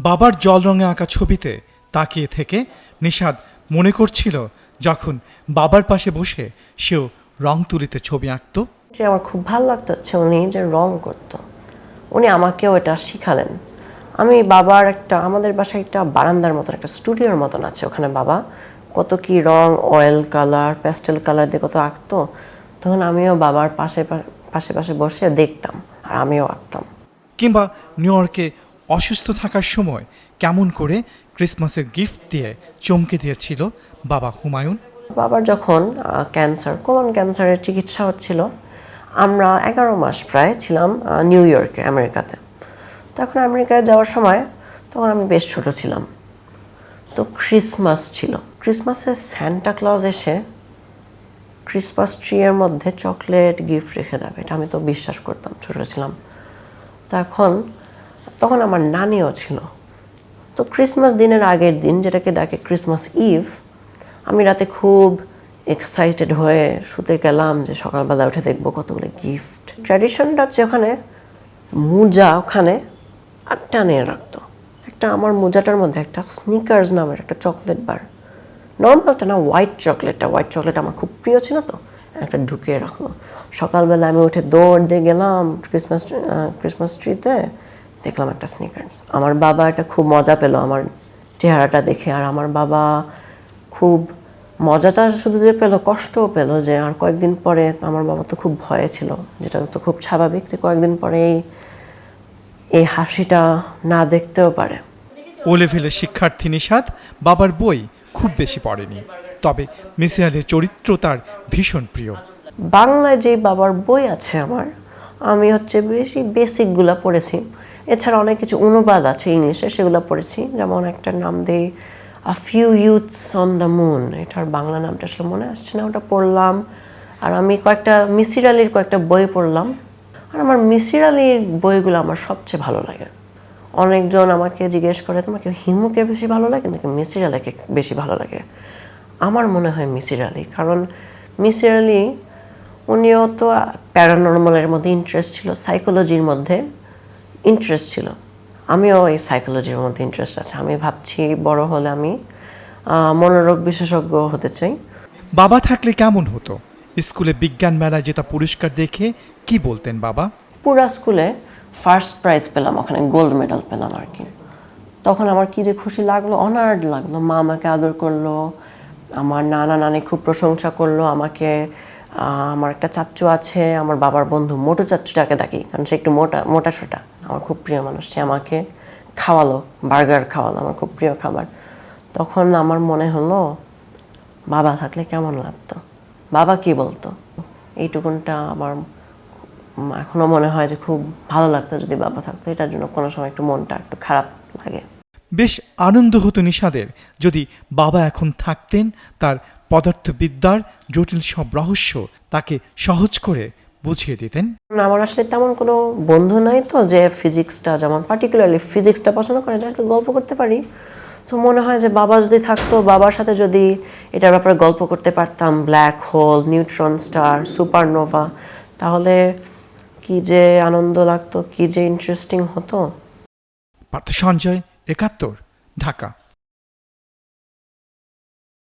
বাবার জল রঙে আঁকা ছবিতে তাকিয়ে থেকে নিষাদ মনে করছিল যখন বাবার পাশে বসে সেও রং তুলিতে ছবি আঁকতো। আমার খুব ভালো লাগতো হচ্ছে উনি যে রং করতো। উনি আমাকেও এটা শিখালেন। আমি বাবার একটা আমাদের বাসায় একটা বারান্দার মতন একটা স্টুডিওর মতন আছে ওখানে বাবা। কত কি রং অয়েল কালার প্যাস্টেল কালার দিয়ে কত আঁকতো। তখন আমিও বাবার পাশে পাশে পাশে বসে দেখতাম আর আমিও আঁকতাম। কিংবা নিউ ইয়র্কে অসুস্থ থাকার সময় কেমন করে ক্রিসমাসের গিফট দিয়ে চমকে দিয়েছিল বাবা হুমায়ুন? বাবার যখন ক্যান্সার কোলন ক্যান্সারের চিকিৎসা হচ্ছিল, আমরা এগারো মাস প্রায় ছিলাম নিউ ইয়র্কে, আমেরিকাতে। তখন আমেরিকায় যাওয়ার সময় তখন আমি বেশ ছোট ছিলাম। তো ক্রিসমাস ছিল। ক্রিসমাসে স্যান্টা ক্লজ এসে ক্রিসমাস ট্রি এর মধ্যে চকলেট গিফট রেখে দেবে, এটা আমি তো বিশ্বাস করতাম, ছোট ছিলাম। তো এখন তখন আমার নানিও ছিল। তো ক্রিসমাস দিনের আগের দিন যেটাকে ডাকে ক্রিসমাস ইভ আমি রাতে খুব এক্সাইটেড হয়ে শুতে গেলাম যে সকালবেলা উঠে দেখব কতগুলো গিফট ট্র্যাডিশনটা হচ্ছে ওখানে মোজা ওখানে আটটা নিয়ে রাখতো। একটা আমার মোজাটার মধ্যে একটা স্নিকার্স নামের একটা চকলেট বার নর্মালটা না হোয়াইট চকলেটটা হোয়াইট চকলেট আমার খুব প্রিয় ছিল তো। একটা ঢুকিয়ে রাখল। সকালবেলা আমি উঠে দৌড় দিয়ে গেলাম ক্রিসমাস ক্রিসমাস ট্রিতে দেখলাম একটা স্নিকার্স আমার বাবা এটা খুব মজা পেল আমার চেহারাটা দেখে আর আমার বাবা খুব মজাটা শুধু যে পেল কষ্টও পেল যে আর কয়েকদিন পরে আমার বাবা তো খুব ভয়ে ছিল যেটা তো খুব স্বাভাবিক যে কয়েকদিন পরে এই এই হাসিটা না দেখতেও পারে। ও লেভেলের শিক্ষার্থী নিষাদ বাবার বই খুব বেশি পড়েনি। তবে মিসিয়ালের চরিত্র তার ভীষণ প্রিয়। বাংলায় যে বাবার বই আছে আমার আমি হচ্ছে বেশি বেসিকগুলো পড়েছি। এছাড়া অনেক কিছু অনুবাদ আছে ইংলিশে, সেগুলো পড়েছি। যেমন একটা নাম দেই a few youths on the moon এটার বাংলা নামটা আসলে মনে আসছে না, ওটা পড়লাম। আর আমি কয়েকটা, মিসির আলীর কয়েকটা বই পড়লাম। আর আমার মিসির আলীর বইগুলো আমার সবচেয়ে ভালো লাগে। অনেকজন আমাকে জিজ্ঞেস করে, তোমাকে হিমুকে বেশি ভালো লাগে? নাকি মিসির আলীকে বেশি ভালো লাগে? আমার মনে হয় মিসির আলী, কারণ মিসির আলী, উনিও তো প্যারানর্মালের মধ্যে ইন্টারেস্ট ছিল সাইকোলজির মধ্যে। ইন্টারেস্ট ছিল। আমিও এই সাইকোলজির মধ্যে ইন্টারেস্ট আছে। আমি ভাবছি বড় হলে আমি মনোরোগ বিশেষজ্ঞ হতে চাই। বাবা থাকলে কেমন হতো? স্কুলে বিজ্ঞান মেলায় যেটা পুরস্কার দেখে কি বলতেন বাবা? পুরা স্কুলে ফার্স্ট প্রাইজ পেলাম ওখানে গোল্ড মেডাল পেলাম আর কি। তখন আমার কি যে খুশি লাগল অনার্ড লাগল। মা আমাকে আদর করল আমার নানা নানি খুব প্রশংসা করল আমাকে আমার একটা চাচ্চু আছে আমার বাবার বন্ধু মোটো চাচ্চুটাকে ডাকি কারণ সে একটু মোটা মোটা সোটা। আমার খুব প্রিয় মানুষ। সে আমাকে খাওয়ালো, বার্গার খাওয়ালো, আমার খুব প্রিয় খাবার। তখন আমার মনে হলো, বাবা থাকলে কেমন লাগতো? বাবা কি বলতো? এইটুকুনটা আমার এখনও মনে হয় যে খুব ভালো লাগতো যদি বাবা থাকতো। এটার জন্য কোনো সময় একটু মনটা একটু খারাপ লাগে। বেশ আনন্দ হতো নিষাদের যদি বাবা এখন থাকতেন, তার পদার্থবিদ্যার জটিল সব রহস্য তাকে সহজ করে বুঝিয়ে দিতেন। আমার আসলে তেমন কোনো বন্ধু নাই তো যে ফিজিক্সটা যেমন পার্টিকুলারলি ফিজিক্সটা পছন্দ করে যাতে গল্প করতে পারি। তো মনে হয় যে বাবা যদি থাকতো বাবার সাথে যদি এটার ব্যাপারে গল্প করতে পারতাম black hole neutron star supernova তাহলে কি যে আনন্দ লাগতো কি যে ইন্টারেস্টিং হতো। পার্থ সঞ্জয় একাত্তর ঢাকা।